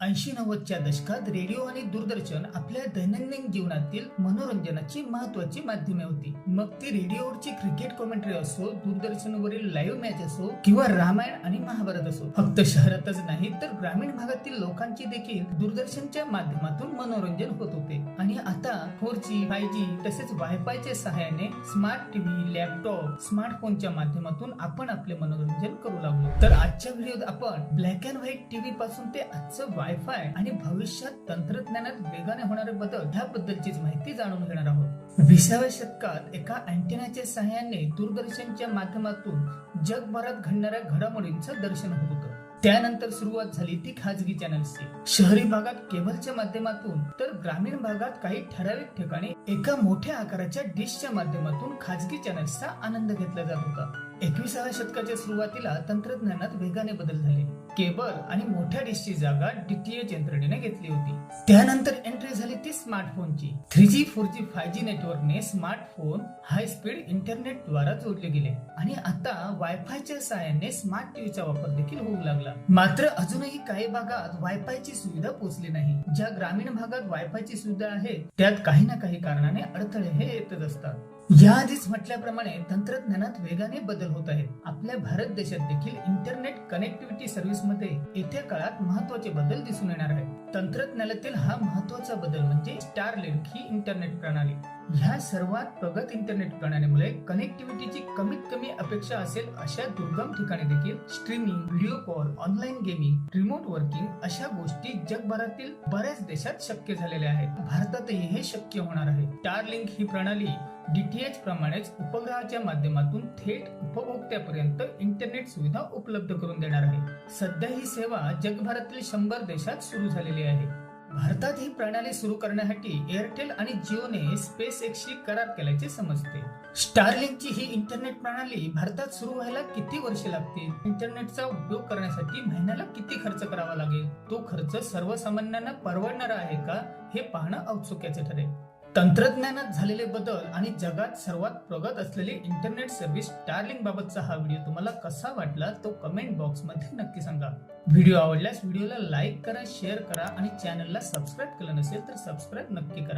ऐंशी नव्वदच्या दशकात रेडिओ आणि दूरदर्शन आपल्या दैनंदिन जीवनातील मनोरंजनाची महत्वाची माध्यमे होती. मग ती रेडिओवरची क्रिकेट कॉमेंट्री असो दूरदर्शनवरील लाईव्ह मॅच असो किंवा रामायण आणि महाभारत असो. फक्त शहरातच नाही तर ग्रामीण भागातील लोकांची देखील दूरदर्शनच्या माध्यमातून मनोरंजन होत होते. आणि आता फोर जी फाय जी तसेच वायफायच्या सहाय्याने स्मार्ट टीव्ही लॅपटॉप स्मार्टफोनच्या माध्यमातून आपण आपले मनोरंजन करू लागलो. तर आजच्या व्हिडिओत आपण ब्लॅक अँड व्हाईट टीव्ही पासून ते आजचं वायफाय आणि भविष्यात तंत्रज्ञानात वेगाने होणारे बदल ह्याबद्दलचीच माहिती जाणून घेणार आहोत. विसाव्या शतकात एका अँटेनाच्या सहाय्याने दूरदर्शनच्या माध्यमातून जगभरात घडणाऱ्या घडामोडींचं दर्शन होत होतं. त्यानंतर सुरुवात झाली ती खाजगी चॅनल्सची. शहरी भागात केबलच्या माध्यमातून तर ग्रामीण भागात काही ठराविक ठिकाणी एका मोठ्या आकाराच्या डिशच्या माध्यमातून खाजगी चॅनल्सचा आनंद घेतला जात होता. एकविसाव्या शतकाच्या सुरुवातीला तंत्रज्ञानात वेगाने बदल झाले. केबल आणि मोठ्या डिशची जागा डीटीएच यंत्रणेने घेतली होती. त्यानंतर एंट्री झाली ती स्मार्टफोनची three G four G five G नेटवर्कने smartphone high speed internet द्वारा जोडले गेले. आणि आता वायफायच्या सहाय्याने स्मार्ट टीव्हीचा वापर देखील होऊ लागला. मात्र अजूनही काही भागात वायफायची सुविधा पोहोचली नाही. ज्या ग्रामीण भागात वायफायची सुविधा आहे त्यात काही ना काही कारणाने अडथळे हे येतच असतात. याआधीच म्हटल्याप्रमाणे तंत्रज्ञानात वेगाने बदल होत आहेत. आपल्या भारत देशात देखील इंटरनेट कनेक्टिव्हिटी सर्व्हिसमध्ये येत्या काळात महत्त्वाचे बदल दिसून येणार आहेत. तंत्रज्ञानातील हा महत्त्वाचा बदल म्हणजे स्टार लिंक ही इंटरनेट प्रणाली. ह्या सर्वात प्रगत इंटरनेट प्रणालीमुळे कनेक्टिव्हिटीची कमीत कमी अपेक्षा असेल अशा दुर्गम ठिकाणी देखील streaming video call online gaming remote working अशा गोष्टी जगभरातील बऱ्याच देशात शक्य झालेले आहेत भारतातही हे शक्य होणार आहे. स्टारलिंक ही प्रणाली डीटीएच प्रमाणेच उपग्रहाच्या माध्यमातून थेट उपभोक्त्यापर्यंत इंटरनेट सुविधा उपलब्ध करून देणार आहे. सध्या ही सेवा जगभरातील शंभर देशात सुरू झालेली आहे. भारतात ही प्रणाली सुरू करण्यासाठी एअरटेल आणि जिओने स्पेस एक्सशी करार केल्याचे समजते. स्टारलिंकची ही इंटरनेट प्रणाली भारतात सुरू व्हायला किती वर्षे लागतील? इंटरनेटचा उपयोग करण्यासाठी महिन्याला किती खर्च करावा लागेल? तो खर्च सर्वसामान्यांना परवडणारा आहे का? हे पाहणं औत्सुक्याचे ठरेल. तंत्रज्ञानात झालेले बदल आणि जगात सर्वात प्रगत असलेली इंटरनेट सर्व्हिस स्टार्लिंग बाबतचा हा व्हिडिओ तुम्हाला कसा वाटला तो कमेंट बॉक्समध्ये नक्की सांगा. व्हिडिओ आवडल्यास व्हिडिओला लाईक करा शेअर करा आणि चॅनलला सबस्क्राईब केलं नसेल तर सबस्क्राईब नक्की करा.